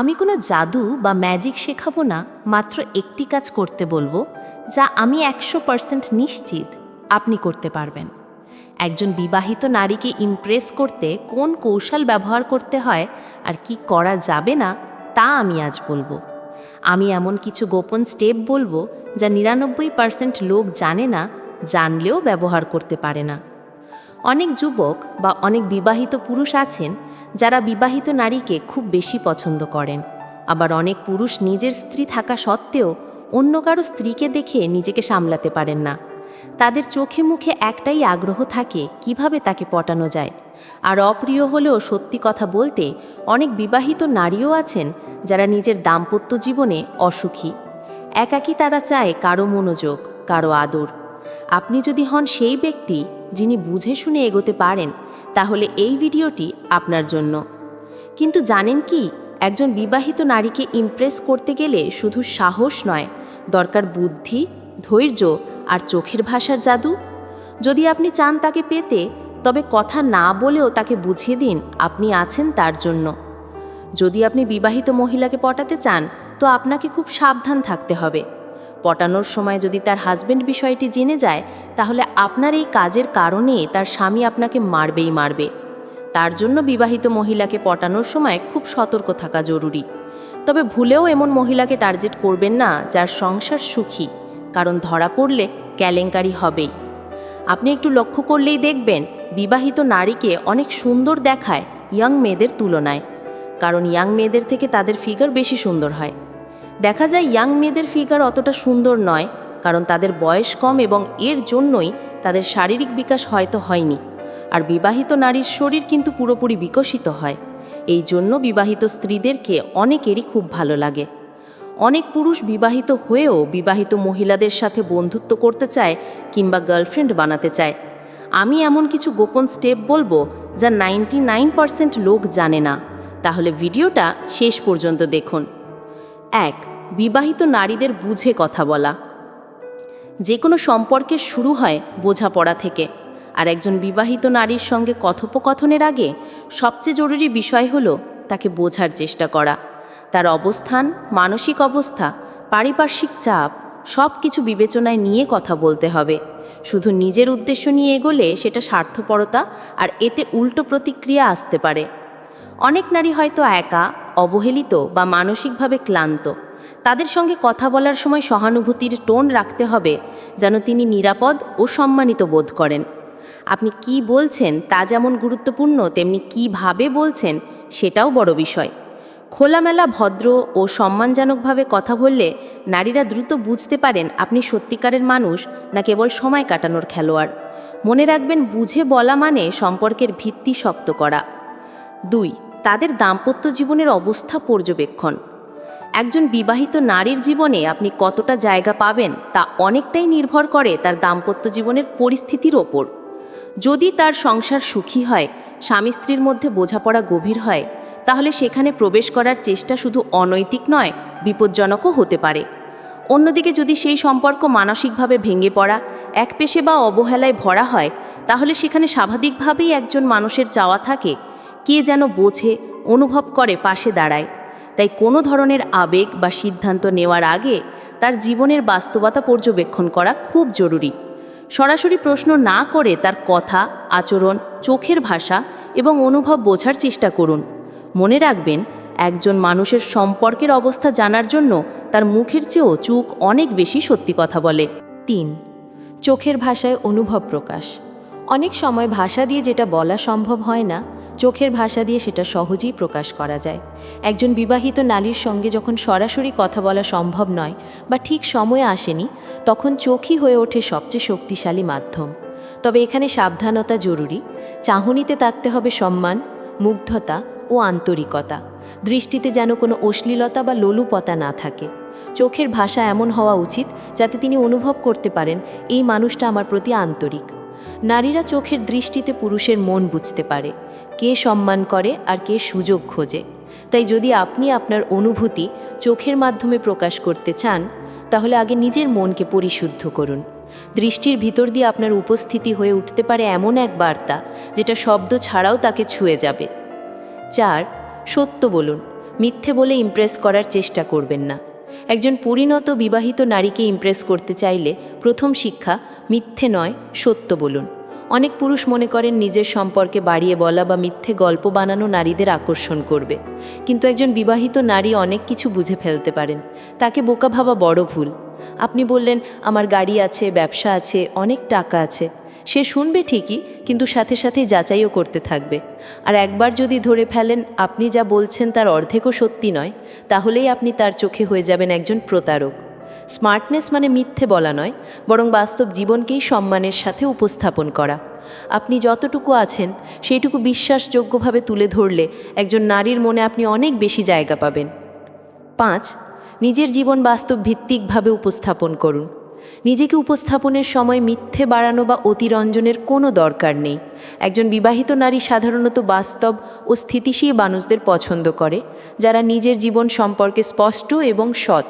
আমি কোনো জাদু বা ম্যাজিক শেখাবো না, মাত্র একটি কাজ করতে বলব, যা আমি একশো পার্সেন্ট নিশ্চিত আপনি করতে পারবেন। একজন বিবাহিত নারীকে ইমপ্রেস করতে কোন কৌশল ব্যবহার করতে হয় আর কি করা যাবে না, তা আমি আজ বলব। আমি এমন কিছু গোপন স্টেপ বলব, যা নিরানব্বই পার্সেন্ট লোক জানে না, জানলেও ব্যবহার করতে পারে না। অনেক যুবক বা অনেক বিবাহিত পুরুষ আছেন যারা বিবাহিত নারীকে খুব বেশি পছন্দ করেন। আবার অনেক পুরুষ নিজের স্ত্রী থাকা সত্ত্বেও অন্য কারও স্ত্রীকে দেখে নিজেকে সামলাতে পারেন না। তাদের চোখে মুখে একটাই আগ্রহ থাকে, কীভাবে তাকে পটানো যায়। আর অপ্রিয় হলেও সত্যি কথা বলতে, অনেক বিবাহিত নারীও আছেন যারা নিজের দাম্পত্য জীবনে অসুখী। একাকী তারা চায় কারও মনোযোগ, কারও আদর। আপনি যদি হন সেই ব্যক্তি যিনি বুঝে শুনে এগোতে পারেন, তাহলে এই ভিডিওটি আপনার জন্য। কিন্তু জানেন কি, একজন বিবাহিত নারীকে ইমপ্রেস করতে গেলে শুধু সাহস নয়, দরকার বুদ্ধি, ধৈর্য আর চোখের ভাষার জাদু। যদি আপনি চান তাকে পেতে, তবে কথা না বলেও তাকে বুঝিয়ে দিন আপনি আছেন তার জন্য। যদি আপনি বিবাহিত মহিলাকে পটাতে চান, তো আপনাকে খুব সাবধান থাকতে হবে। পটানোর সময় যদি তার হাজবেন্ড বিষয়টি জেনে যায়, তাহলে আপনার এই কাজের কারণে তার স্বামী আপনাকে মারবেই মারবে। তার জন্য বিবাহিত মহিলাকে পটানোর সময় খুব সতর্ক থাকা জরুরি। তবে ভুলেও এমন মহিলাকে টার্গেট করবেন না, যার সংসার সুখী, কারণ ধরা পড়লে কেলেঙ্কারি হবেই। আপনি একটু লক্ষ্য করলেই দেখবেন, বিবাহিত নারীকে অনেক সুন্দর দেখায় ইয়াং মেয়েদের তুলনায়, কারণ ইয়াং মেয়েদের থেকে তাদের ফিগার বেশি সুন্দর হয়। দেখা যায় ইয়াং মেয়েদের ফিগার অতটা সুন্দর নয়, কারণ তাদের বয়স কম এবং এর জন্যই তাদের শারীরিক বিকাশ হয়তো হয়নি। আর বিবাহিত নারীর শরীর কিন্তু পুরোপুরি বিকশিত হয়। এই জন্য বিবাহিত স্ত্রীদেরকে অনেকেরই খুব ভালো লাগে। অনেক পুরুষ বিবাহিত হয়েও বিবাহিত মহিলাদের সাথে বন্ধুত্ব করতে চায় কিংবা গার্লফ্রেন্ড বানাতে চায়। আমি এমন কিছু গোপন স্টেপ বলব যা নাইনটি লোক জানে না। তাহলে ভিডিওটা শেষ পর্যন্ত দেখুন। এক, বিবাহিত নারীদের বুঝে কথা বলা। যে কোনো সম্পর্কের শুরু হয় বোঝাপড়া থেকে। আর একজন বিবাহিত নারীর সঙ্গে কথোপকথনের আগে সবচেয়ে জরুরি বিষয় হলো তাকে বোঝার চেষ্টা করা। তার অবস্থান, মানসিক অবস্থা, পারিপার্শ্বিক চাপ সব কিছু বিবেচনায় নিয়ে কথা বলতে হবে। শুধু নিজের উদ্দেশ্য নিয়ে এগোলে সেটা স্বার্থপরতা আর এতে উল্টো প্রতিক্রিয়া আসতে পারে। অনেক নারী হয়তো একা অবহেলিত বা মানসিকভাবে ক্লান্ত। তাদের সঙ্গে কথা বলার সময় সহানুভূতির টোন রাখতে হবে, যেন তিনি নিরাপদ ও সম্মানিত বোধ করেন। আপনি কি বলছেন তা যেমন গুরুত্বপূর্ণ, তেমনি কীভাবে বলছেন সেটাও বড় বিষয়। খোলামেলা, ভদ্র ও সম্মানজনকভাবে কথা বললে নারীরা দ্রুত বুঝতে পারেন আপনি সত্যিকারের মানুষ না কেবল সময় কাটানোর খেলোয়াড়। মনে রাখবেন, বুঝে বলা মানে সম্পর্কের ভিত্তি শক্ত করা। দুই তাদের দাম্পত্য জীবনের অবস্থা পর্যবেক্ষণ। একজন বিবাহিত নারীর জীবনে আপনি কতটা জায়গা পাবেন তা অনেকটাই নির্ভর করে তার দাম্পত্য জীবনের পরিস্থিতির ওপর। যদি তার সংসার সুখী হয়, স্বামী স্ত্রীর মধ্যে বোঝাপড়া গভীর হয়, তাহলে সেখানে প্রবেশ করার চেষ্টা শুধু অনৈতিক নয়, বিপজ্জনকও হতে পারে। অন্যদিকে যদি সেই সম্পর্ক মানসিকভাবে ভেঙে পড়া এক পেশে বা অবহেলায় ভরা হয়, তাহলে সেখানে স্বাভাবিকভাবেই একজন মানুষের চাওয়া থাকে কে যেন বোঝে, অনুভব করে পাশে দাঁড়ায়। তাই কোনো ধরনের আবেগ বা সিদ্ধান্ত নেওয়ার আগে তার জীবনের বাস্তবতা পর্যবেক্ষণ করা খুব জরুরি। সরাসরি প্রশ্ন না করে তার কথা, আচরণ, চোখের ভাষা এবং অনুভব বোঝার চেষ্টা করুন। মনে রাখবেন, একজন মানুষের সম্পর্কের অবস্থা জানার জন্য তার মুখের চেয়েও চোখ অনেক বেশি সত্যি কথা বলে। তিন, চোখের ভাষায় অনুভব প্রকাশ। অনেক সময় ভাষা দিয়ে যেটা বলা সম্ভব হয় না চোখের ভাষা দিয়ে সেটা সহজেই প্রকাশ করা যায়। একজন বিবাহিত নারীর সঙ্গে যখন সরাসরি কথা বলা সম্ভব নয় বা ঠিক সময়ে আসেনি, তখন চোখই হয়ে ওঠে সবচেয়ে শক্তিশালী মাধ্যম। তবে এখানে সাবধানতা জরুরি। চাহনিতে থাকতে হবে সম্মান, মুগ্ধতা ও আন্তরিকতা। দৃষ্টিতে যেন কোনো অশ্লীলতা বা লোলুপতা না থাকে। চোখের ভাষা এমন হওয়া উচিত যাতে তিনি অনুভব করতে পারেন, এই মানুষটা আমার প্রতি আন্তরিক। নারীরা চোখের দৃষ্টিতে পুরুষের মন বুঝতে পারে। কে সম্মান করে আর কে সুযোগ খোঁজে। তাই যদি আপনি আপনার অনুভূতি চোখের মাধ্যমে প্রকাশ করতে চান, তাহলে আগে নিজের মনকে পরিশুদ্ধ করুন। দৃষ্টির ভিতর দিয়ে আপনার উপস্থিতি হয়ে উঠতে পারে এমন এক বার্তা, যেটা শব্দ ছাড়াও তাকে ছুঁয়ে যাবে। চার, সত্য বলুন। মিথ্যে বলে ইমপ্রেস করার চেষ্টা করবেন না। একজন পরিণত বিবাহিত নারীকে ইমপ্রেস করতে চাইলে প্রথম শিক্ষা মিথ্যে নয়, সত্য বলুন। অনেক পুরুষ মনে করেন নিজের সম্পর্কে বাড়িয়ে বলা বা মিথ্যে গল্প বানানো নারীদের আকর্ষণ করবে। কিন্তু একজন বিবাহিত নারী অনেক কিছু বুঝে ফেলতে পারেন। তাকে বোকা ভাবা বড় ভুল। আপনি বললেন, আমার গাড়ি আছে, ব্যবসা আছে, অনেক টাকা আছে। সে শুনবে ঠিকই, কিন্তু সাথে সাথে যাচাইও করতে থাকবে। আর একবার যদি ধরে ফেলেন, আপনি যা বলছেন তার অর্ধেকও সত্যি নয়, তাহলেই আপনি তার চোখে হয়ে যাবেন একজন প্রতারক। স্মার্টনেস মানে মিথ্যে বলা নয়, বরং বাস্তব জীবনকেই সম্মানের সাথে উপস্থাপন করা। আপনি যতটুকু আছেন, সেইটুকু বিশ্বাসযোগ্যভাবে তুলে ধরলে একজন নারীর মনে আপনি অনেক বেশি জায়গা পাবেন। পাঁচ, নিজের জীবন বাস্তব ভিত্তিকভাবে উপস্থাপন করুন। নিজেকে উপস্থাপনের সময় মিথ্যে বাড়ানো বা অতিরঞ্জনের কোনো দরকার নেই। একজন বিবাহিত নারী সাধারণত বাস্তব ও স্থিতিশীল মানুষদের পছন্দ করে, যারা নিজের জীবন সম্পর্কে স্পষ্ট এবং সৎ।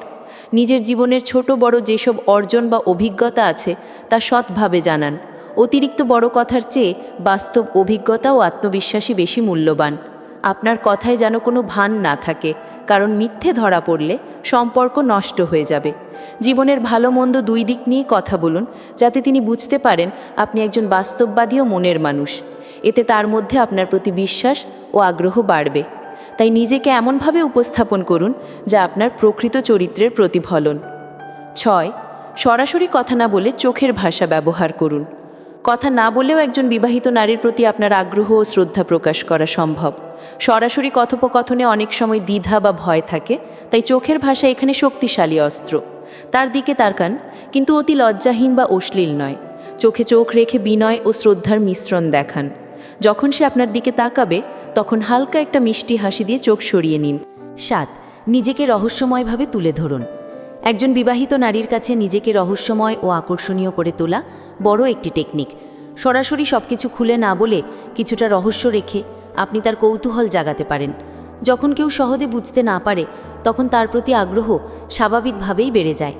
নিজের জীবনের ছোট বড় যেসব অর্জন বা অভিজ্ঞতা আছে, তা সৎভাবে জানান। অতিরিক্ত বড় কথার চেয়ে বাস্তব অভিজ্ঞতা ও আত্মবিশ্বাসী বেশি মূল্যবান। আপনার কথায় যেন কোনো ভান না থাকে, কারণ মিথ্যে ধরা পড়লে সম্পর্ক নষ্ট হয়ে যাবে। জীবনের ভালো মন্দ দুই দিক নিয়ে কথা বলুন, যাতে তিনি বুঝতে পারেন আপনি একজন বাস্তববাদী ও মনের মানুষ। এতে তার মধ্যে আপনার প্রতি বিশ্বাস ও আগ্রহ বাড়বে। তাই নিজেকে এমনভাবে উপস্থাপন করুন যা আপনার প্রকৃত চরিত্রের প্রতিফলন। ছয়, সরাসরি কথা না বলে চোখের ভাষা ব্যবহার করুন। কথা না বলেও একজন বিবাহিত নারীর প্রতি আপনার আগ্রহ ও শ্রদ্ধা প্রকাশ করা সম্ভব। সরাসরি কথোপকথনে অনেক সময় দ্বিধা বা ভয় থাকে, তাই চোখের ভাষা এখানে শক্তিশালী অস্ত্র। তার দিকে তাকান, কিন্তু অতি লজ্জাহীন বা অশ্লীল নয়। চোখে চোখ রেখে বিনয় ও শ্রদ্ধার মিশ্রণ দেখান। যখন সে আপনার দিকে তাকাবে, তখন হালকা একটা মিষ্টি হাসি দিয়ে চোখ সরিয়ে নিন। সাত, নিজেকে রহস্যময়ভাবে তুলে ধরুন। একজন বিবাহিত নারীর কাছে নিজেকে রহস্যময় ও আকর্ষণীয় করে তোলা বড় একটি টেকনিক। সরাসরি সব কিছু খুলে না বলে কিছুটা রহস্য রেখে আপনি তার কৌতূহল জাগাতে পারেন। যখন কেউ সহজে বুঝতে না পারে, তখন তার প্রতি আগ্রহ স্বাভাবিকভাবেই বেড়ে যায়।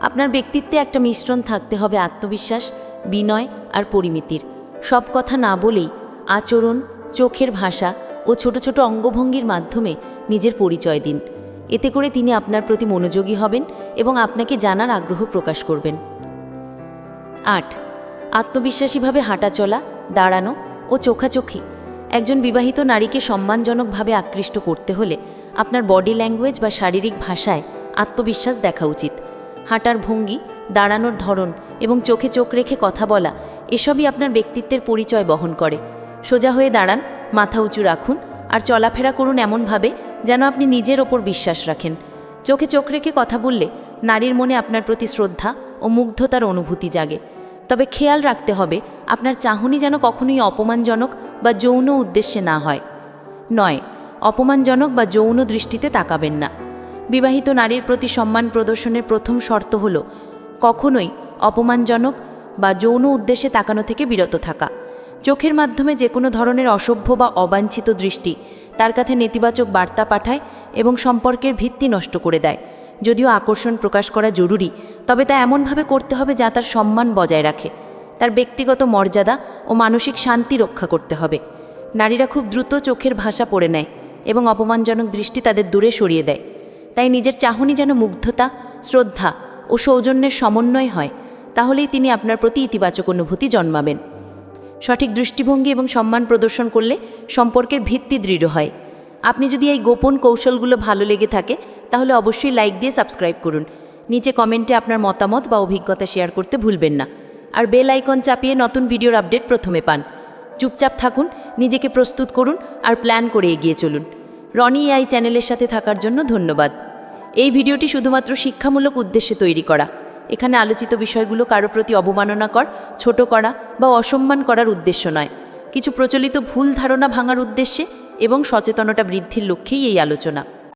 আপনার ব্যক্তিত্বে একটা মিশ্রণ থাকতে হবে আত্মবিশ্বাস, বিনয় আর পরিমিতির। সব কথা না বলেই আচরণ, চোখের ভাষা ও ছোট ছোট অঙ্গভঙ্গির মাধ্যমে নিজের পরিচয় দিন। এতে করে তিনি আপনার প্রতি মনোযোগী হবেন এবং আপনাকে জানার আগ্রহ প্রকাশ করবেন। আট, আত্মবিশ্বাসীভাবে হাঁটা চলা, দাঁড়ানো ও চোখাচোখি। একজন বিবাহিত নারীকে সম্মানজনকভাবে আকৃষ্ট করতে হলে আপনার বডি ল্যাঙ্গুয়েজ বা শারীরিক ভাষায় আত্মবিশ্বাস দেখা উচিত। হাঁটার ভঙ্গি, দাঁড়ানোর ধরন এবং চোখে চোখ রেখে কথা বলা, এসবই আপনার ব্যক্তিত্বের পরিচয় বহন করে। সোজা হয়ে দাঁড়ান, মাথা উঁচু রাখুন আর চলাফেরা করুন এমনভাবে যেন আপনি নিজের ওপর বিশ্বাস রাখেন। চোখে চোখ রেখে কথা বললে নারীর মনে আপনার প্রতি শ্রদ্ধা ও মুগ্ধতার অনুভূতি জাগে। তবে খেয়াল রাখতে হবে, আপনার চাহনি যেন কখনোই অপমানজনক বা যৌন উদ্দেশ্যে না হয়। নয়, অপমানজনক বা যৌন দৃষ্টিতে তাকাবেন না। বিবাহিত নারীর প্রতি সম্মান প্রদর্শনের প্রথম শর্ত হল কখনোই অপমানজনক বা যৌন উদ্দেশ্যে তাকানো থেকে বিরত থাকা। চোখের মাধ্যমে যে কোনো ধরনের অসভ্য বা অবাঞ্ছিত দৃষ্টি তার কাছে নেতিবাচক বার্তা পাঠায় এবং সম্পর্কের ভিত্তি নষ্ট করে দেয়। যদিও আকর্ষণ প্রকাশ করা জরুরি, তবে তা এমনভাবে করতে হবে যা তার সম্মান বজায় রাখে। তার ব্যক্তিগত মর্যাদা ও মানসিক শান্তি রক্ষা করতে হবে। নারীরা খুব দ্রুত চোখের ভাষা পড়ে নেয় এবং অপমানজনক দৃষ্টি তাদের দূরে সরিয়ে দেয়। তাই নিজের চাহনি যেন মুগ্ধতা, শ্রদ্ধা ও সৌজন্যের সমন্বয় হয়, তাহলেই তিনি আপনার প্রতি ইতিবাচক অনুভূতি জন্মাবেন। সঠিক দৃষ্টিভঙ্গি এবং সম্মান প্রদর্শন করলে সম্পর্কের ভিত্তি দৃঢ় হয়। আপনি যদি এই গোপন কৌশলগুলো ভালো লেগে থাকে, তাহলে অবশ্যই লাইক দিয়ে সাবস্ক্রাইব করুন। নিচে কমেন্টে আপনার মতামত বা অভিজ্ঞতা শেয়ার করতে ভুলবেন না। আর বেল আইকন চাপিয়ে নতুন ভিডিওর আপডেট প্রথমে পান। চুপচাপ থাকুন, নিজেকে প্রস্তুত করুন আর প্ল্যান করে এগিয়ে চলুন। রনি এই চ্যানেলের সাথে থাকার জন্য ধন্যবাদ। এই ভিডিওটি শুধুমাত্র শিক্ষামূলক উদ্দেশ্যে তৈরি করা। এখানে আলোচিত বিষয়গুলো কারও প্রতি অবমাননা কর ছোট করা বা অসম্মান করার উদ্দেশ্য নয়। কিছু প্রচলিত ভুল ধারণা ভাঙার উদ্দেশ্যে এবং সচেতনতা বৃদ্ধির লক্ষ্যেই এই আলোচনা।